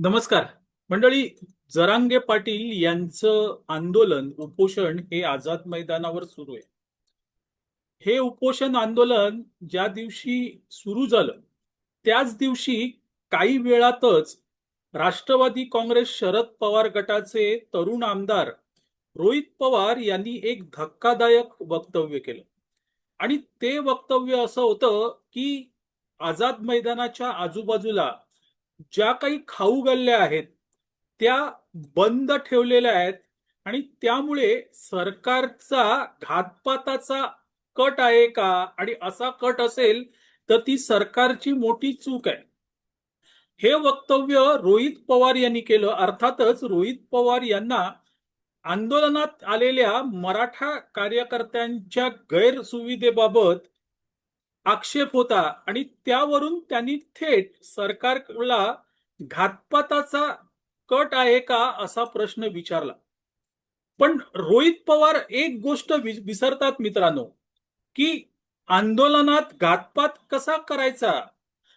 नमस्कार. मंडळी जरांगे पाटील यांचं आंदोलन उपोषण हे आझाद मैदानावर सुरू आहे. हे उपोषण आंदोलन ज्या दिवशी सुरू झालं त्याच दिवशी काही वेळातच राष्ट्रवादी काँग्रेस शरद पवार गटाचे तरुण आमदार रोहित पवार यांनी एक धक्कादायक वक्तव्य केलं. आणि ते वक्तव्य असं होतं की आझाद मैदानाच्या आजूबाजूला ज्या काही खाऊ गल्ल्या आहेत त्या बंद ठेवलेल्या आहेत आणि त्यामुळे सरकारचा घातपाताचा कट आहे का? आणि असा कट असेल तर ती सरकारची मोठी चूक आहे. हे वक्तव्य रोहित पवार यांनी केलं. अर्थातच रोहित पवार यांना आंदोलनात आलेल्या मराठा कार्यकर्त्यांच्या गैरसुविधेबाबत आक्षेप होता आणि त्यावरून त्यांनी थेट सरकारला घातपाताचा कट आहे का असा प्रश्न विचारला. पण रोहित पवार एक गोष्ट विसरतात मित्रांनो की आंदोलनात घातपात कसा करायचा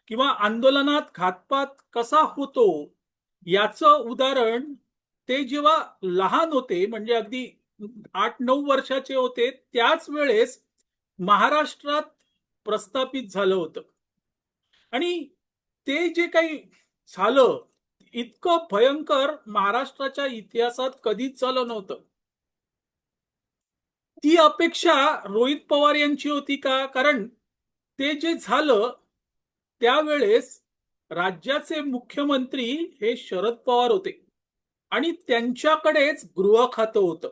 किंवा आंदोलनात घातपात कसा होतो याचं उदाहरण ते जेव्हा लहान होते म्हणजे अगदी आठ नऊ वर्षाचे होते त्याच वेळेस महाराष्ट्रात प्रस्थापित झालं होतं. आणि ते जे काही झालं इतकं भयंकर महाराष्ट्राच्या इतिहासात कधीच झालं नव्हतं. ती अपेक्षा रोहित पवार यांची होती का? कारण ते जे झालं त्यावेळेस राज्याचे मुख्यमंत्री हे शरद पवार होते. आणि त्यांच्याकडेच गृह खातं होतं.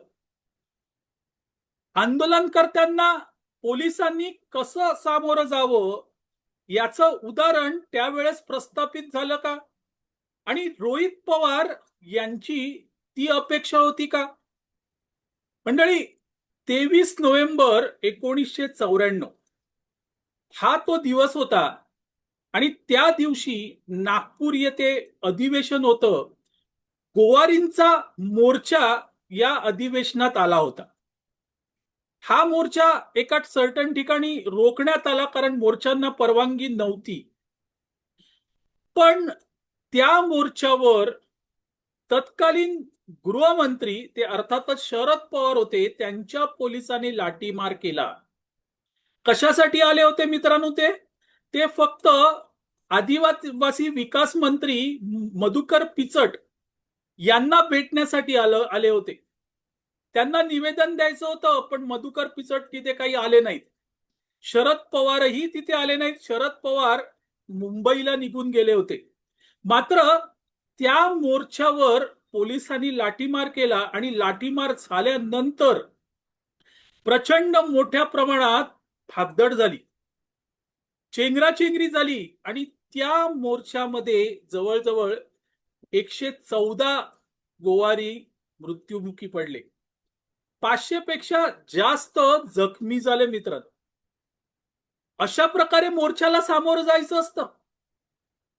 आंदोलनकर्त्यांना पोलिसांनी कसं सामोरं जावं याचं उदाहरण त्यावेळेस प्रस्थापित झालं का? आणि रोहित पवार यांची ती अपेक्षा होती का? मंडळी तेवीस नोव्हेंबर एकोणीसशे चौऱ्याण्णव. हा तो दिवस होता आणि त्या दिवशी नागपूर येथे अधिवेशन होतं. गोवारींचा मोर्चा या अधिवेशनात आला होता. हा मोर्चा एका सर्टन ठिकाणी रोखण्यात आला कारण मोर्चांना परवानगी नव्हती. पण त्या मोर्चावर तत्कालीन गृहमंत्री ते अर्थातच शरद पवार होते त्यांच्या पोलिसांनी लाठीमार केला. कशासाठी आले होते मित्रांनो ते? ते फक्त आदिवासी विकास मंत्री मधुकर पिचट यांना भेटण्यासाठी आलं आले होते. त्यांना निवेदन द्यायचं होतं पण मधुकर पिचट तिथे काही आले नाहीत. शरद पवारही तिथे आले नाहीत. शरद पवार मुंबईला निघून गेले होते. मात्र त्या मोर्चावर पोलिसांनी लाठीमार केला आणि लाठीमार झाल्यानंतर प्रचंड मोठ्या प्रमाणात भागदड झाली. चेंगराचेंगरी झाली आणि त्या मोर्चामध्ये जवळजवळ एकशे चौदा गोवारी मृत्युमुखी पडले. पाचशे पेक्षा जास्त जखमी झाले मित्रांनो. अशा प्रकारे मोर्चाला सामोरं जायचं असतं.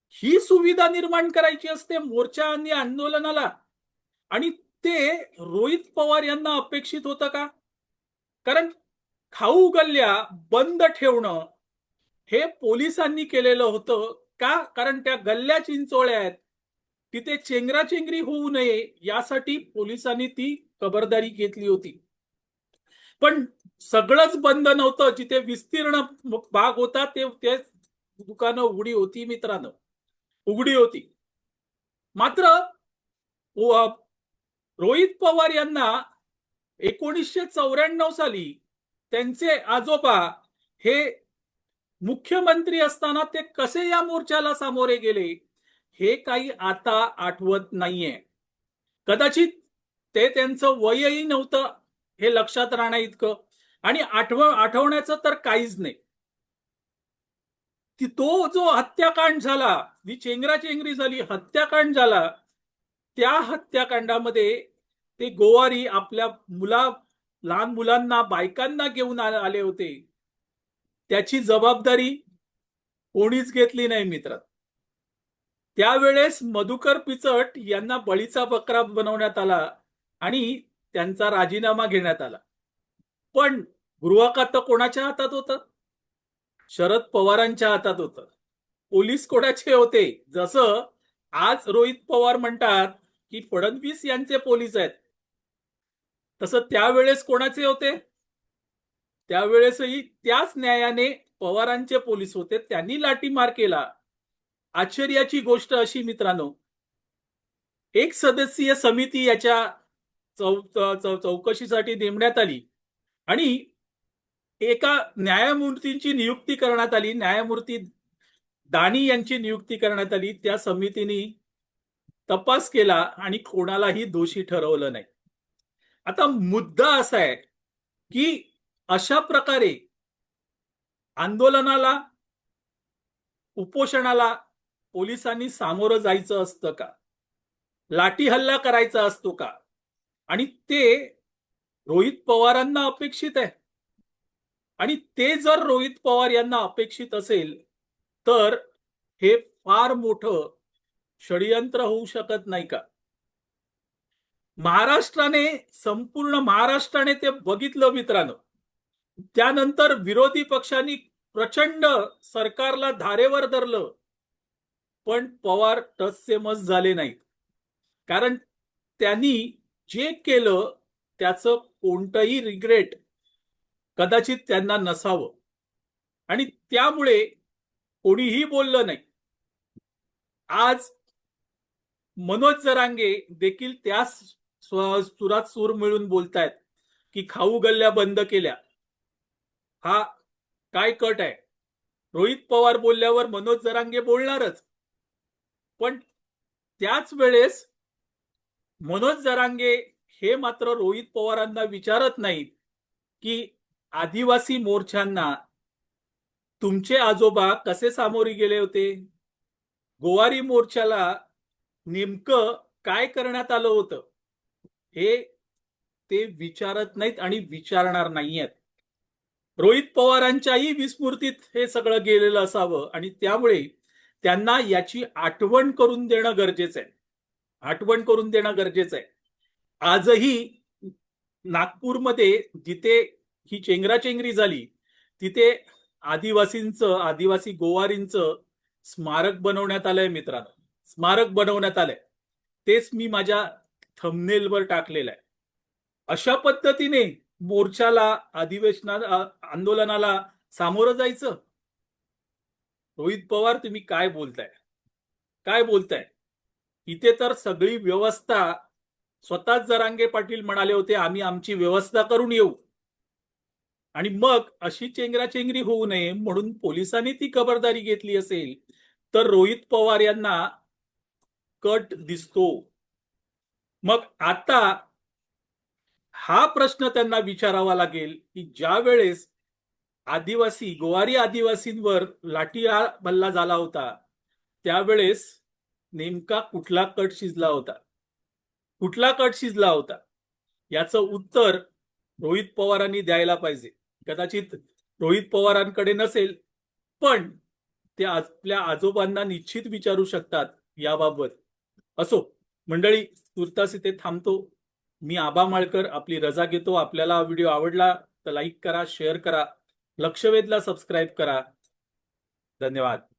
ही सुविधा निर्माण करायची असते मोर्चा आणि आंदोलनाला. आणि ते रोहित पवार यांना अपेक्षित होतं का? कारण खाऊ गल्ल्या बंद ठेवणं हे पोलिसांनी केलेलं होतं का? कारण त्या गल्ल्या चिंचोळ्या आहेत. तिथे चेंगराचेंगरी होऊ नये यासाठी पोलिसांनी ती खबरदारी घेतली होती. पण सगळंच बंद नव्हतं. जिथे विस्तीर्ण भाग होता ते ते दुकानं उघडी होती मित्रांनो. उघडी होती. मात्र रोहित पवार यांना एकोणीसशे चौऱ्याण्णव साली त्यांचे आजोबा हे मुख्यमंत्री असताना ते कसे या मोर्चाला सामोरे गेले? हे काही आता आठवत नाहीये. कदाचित ते त्यांचं वयही नव्हतं हे लक्षात राहण्या इतकं. आणि आठव आठवण्याचं तर काहीच नाही. की तो जो हत्याकांड झाला जी चेंगराचेंगरी झाली हत्याकांड झाला त्या हत्याकांडामध्ये ते गोवारी आपल्या मुला लहान मुलांना बायकांना घेऊन आले होते. त्याची जबाबदारी कोणीच घेतली नाही मित्र त्यावेळेस मधुकर पिचट यांना बळीचा बकरा बनवण्यात आला आणि त्यांचा राजीनामा घेण्यात आला. पण गृहखातं कोणाच्या हातात होतं? शरद पवारांच्या हातात होतं. पोलीस कोणाचे होते? जसं आज रोहित पवार म्हणतात की फडणवीस यांचे पोलीस आहेत. तसं त्यावेळेस कोणाचे होते? त्यावेळेसही त्याच न्यायाने पवारांचे पोलीस होते. त्यांनी लाठीमार केला. आश्चर्याची गोष्ट अशी मित्रांनो एक सदस्यीय समिती याच्या चौ चौ- चौ- चौकशीसाठी नेमण्यात आली आणि एका न्यायमूर्तींची नियुक्ती करण्यात आली. न्यायमूर्ती दानी यांची नियुक्ती करण्यात आली. त्या समितीने तपास केला आणि कोणालाही दोषी ठरवलं नाही. आता मुद्दा असा आहे की अशा प्रकारे आंदोलनाला उपोषणाला पोलिसांनी सामोरं जायचं असतं का? लाठी हल्ला करायचा असतो का? आणि ते रोहित पवारांना अपेक्षित आहे. आणि ते जर रोहित पवार यांना अपेक्षित असेल तर हे फार मोठं षडयंत्र होऊ शकत नाही का? महाराष्ट्राने संपूर्ण महाराष्ट्राने ते बघितलं मित्रांनो. त्यानंतर विरोधी पक्षांनी प्रचंड सरकारला धारेवर धरलं. पण पवार टससेमस झाले नाहीत. कारण त्यांनी जे केलं त्याचं कोणतंही रिग्रेट कदाचित त्यांना नसावं. आणि त्यामुळे कोणीही बोललं नाही. आज मनोज जरांगे देखील त्याच सुरात सूर मिळून बोलतायत की खाऊ गल्ल्या बंद केल्या. हा काय कट आहे? रोहित पवार बोलल्यावर मनोज जरांगे बोलणारच. पण त्याच वेळेस मनोज जरांगे हे मात्र रोहित पवारांना विचारत नाहीत की आदिवासी मोर्चांना तुमचे आजोबा कसे सामोरे गेले होते? गोवारी मोर्चाला नेमकं काय करण्यात आलं होतं? हे ते विचारत नाहीत आणि विचारणार नाहीयेत. रोहित पवारांच्याही विस्मृतीत हे सगळं गेलेलं असावं आणि त्यामुळे त्यांना याची आठवण करून देणं गरजेचं आहे आठवण करून देणं गरजेचं आहे आजही नागपूरमध्ये जिथे ही चेंगराचेंगरी झाली तिथे आदिवासींचं आदिवासी गोवारींचं स्मारक बनवण्यात आलंय मित्रांनो. स्मारक बनवण्यात आलंय. तेच मी माझ्या थंबनेलवर टाकलेलं आहे. अशा पद्धतीने मोर्चाला अधिवेशना आंदोलनाला सामोरं जायचं? रोहित पवार तुम्ही काय बोलताय? काय बोलताय? इथे तर सगळी व्यवस्था स्वतःच जरांगे पाटील म्हणाले होते आम्ही आमची व्यवस्था करून येऊ. आणि मग अशी चेंगराचेंगरी होऊ नये म्हणून पोलिसांनी ती खबरदारी घेतली असेल तर रोहित पवार यांना कट दिसतो. मग आता हा प्रश्न त्यांना विचारावा लागेल की ज्या वेळेस आदिवासी गोवारी आदिवासींवर लाठी हल्ला झाला होता. त्यावेळेस नेमका कुठला कट शिजला होता? कुठला कट शिजला होता? याचं उत्तर रोहित पवारांनी द्यायला पाहिजे. कदाचित रोहित पवारांकडे नसेल पण ते आपल्या आजोबांना निश्चित विचारू शकतात याबाबत. असो मंडळी तुर्तास इथे थांबतो. मी आबा माळकर आपली रजा घेतो. आपल्याला हा व्हिडिओ आवडला तर लाईक करा शेअर करा. लक्षवेधला सबस्क्राईब करा. धन्यवाद.